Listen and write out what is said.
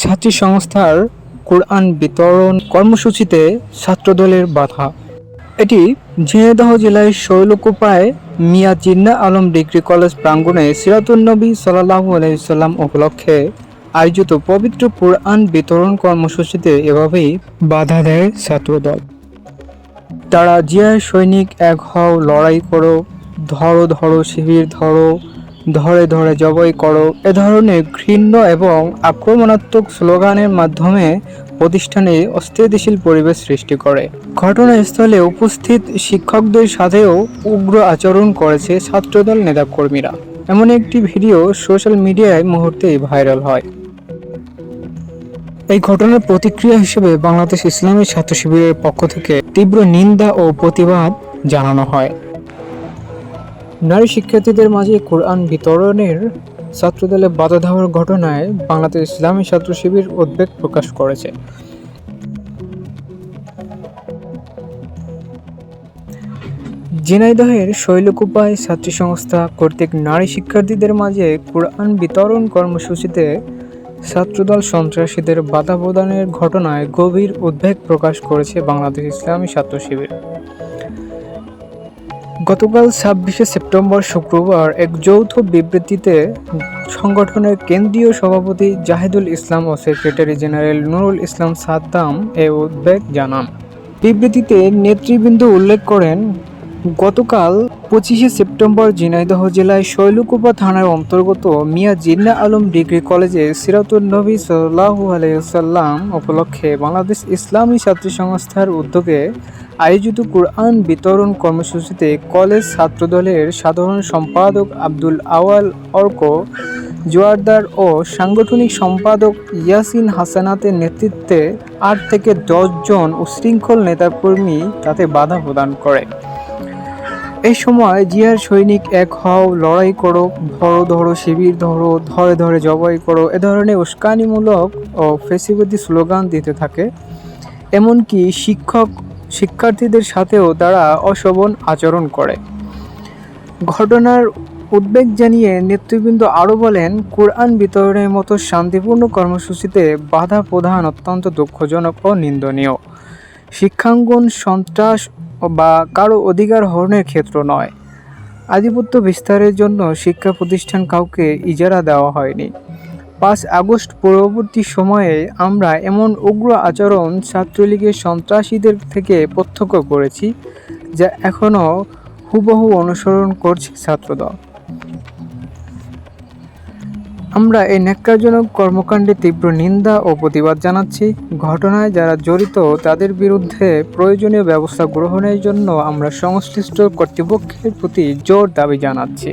ছাত্রী সংস্থার কোরআন বিতরণ কর্মসূচিতে ছাত্রদলের বাধা। এটি ঝিনাইদহ জেলার শৈলকুপায় মিয়া জিন্না আলম ডিগ্রি কলেজ প্রাঙ্গণে সিরাতুন্নবী সাল্লাহু আলাইসাল্লাম উপলক্ষে আয়োজিত পবিত্র কোরআন বিতরণ কর্মসূচিতে এভাবেই বাধা দেয় ছাত্রদল। তারা জিয়া সৈনিক এক হও লড়াই করো, ধরো ধরো শিবির ধরো ধরে ধরে জবাই করো। এ ধরনের ঘৃণ্য এবং আক্রমণাত্মক স্লোগানের মাধ্যমে প্রতিষ্ঠানে অস্থিতিশীল পরিবেশ সৃষ্টি করে। ঘটনাস্থলে উপস্থিত শিক্ষকদের সাথেও উগ্র আচরণ করেছে ছাত্রদল নেতাকর্মীরা। এমন একটি ভিডিও সোশ্যাল মিডিয়ায় মুহূর্তেই ভাইরাল হয়। এই ঘটনার প্রতিক্রিয়া হিসেবে বাংলাদেশ ইসলামী ছাত্র শিবিরের পক্ষ থেকে তীব্র নিন্দা ও প্রতিবাদ জানানো হয়। নারী শিক্ষার্থীদের মাঝে কোরআন বিতরণের ছাত্রদলে বাধা দেওয়ার ঘটনায় বাংলাদেশ ইসলামী ছাত্র শিবির উদ্বেগ প্রকাশ করেছে। ঝিনাইদহের শৈলকুপায় ছাত্রী সংস্থা কর্তৃক নারী শিক্ষার্থীদের মাঝে কোরআন বিতরণ কর্মসূচিতে ছাত্রদল সন্ত্রাসীদের বাধা প্রদানের ঘটনায় গভীর উদ্বেগ প্রকাশ করেছে বাংলাদেশ ইসলামী ছাত্র শিবির। গতকাল ছাব্বিশে সেপ্টেম্বর শুক্রবার এক যৌথ বিবৃতিতে সংগঠনের কেন্দ্রীয় সভাপতি জাহিদুল ইসলাম ও সেক্রেটারি জেনারেল নুরুল ইসলাম সাদ্দাম এ উদ্বেগ জানান। বিবৃতিতে নেতৃবৃন্দ উল্লেখ করেন, গতকাল পঁচিশে সেপ্টেম্বর ঝিনাইদহ জেলায় শৈলকুপা থানার অন্তর্গত মিয়া জিন্না আলম ডিগ্রি কলেজে সিরাতুল নবী সাল্লাহু আলাইসাল্লাম উপলক্ষে বাংলাদেশ ইসলামী ছাত্রী সংস্থার উদ্যোগে আয়োজিত কোরআন বিতরণ কর্মসূচিতে কলেজ ছাত্রদলের সাধারণ সম্পাদক আব্দুল আওয়াল অর্ক, জোয়ারদার ও সাংগঠনিক সম্পাদক ইয়াসিন হাসানাতের নেতৃত্বে আট থেকে দশ জন উশৃঙ্খল নেতাকর্মী তাতে বাধা প্রদান করে। এই সময় জিয়ার সৈনিক এক, হও, লড়াই করো, ধরো ধরো, শিবির ধরো, ধরে ধরে, জবাই করো। এ ধরনের উস্কানিমূলক ও ফেসিবাদী স্লোগান দিতে থাকে। এমনকি শিক্ষক, শিক্ষার্থীদের সাথেও তারা অশোভন আচরণ করে। ঘটনার উদ্বেগ জানিয়ে নেতৃবৃন্দ আরও বলেন, কোরআন বিতরণের মতো শান্তিপূর্ণ কর্মসূচিতে বাধা প্রধান অত্যন্ত দুঃখজনক ও নিন্দনীয়। শিক্ষাঙ্গন সন্ত্রাস বা কারও অধিকার হরণের ক্ষেত্র নয়। আধিপত্য বিস্তারের জন্য শিক্ষা প্রতিষ্ঠান কাউকে ইজারা দেওয়া হয়নি। পাঁচ আগস্ট পরবর্তী সময়ে আমরা এমন উগ্র আচরণ ছাত্রলীগের সন্ত্রাসীদের থেকে প্রত্যক্ষ করেছি, যা এখনও হুবহু অনুসরণ করছে ছাত্রদল। আমরা এই ন্যাক্কারজনক কর্মকাণ্ডে তীব্র নিন্দা ও প্রতিবাদ জানাচ্ছি। ঘটনায় যারা জড়িত, তাদের বিরুদ্ধে প্রয়োজনীয় ব্যবস্থা গ্রহণের জন্য আমরা সংশ্লিষ্ট কর্তৃপক্ষের প্রতি জোর দাবি জানাচ্ছি।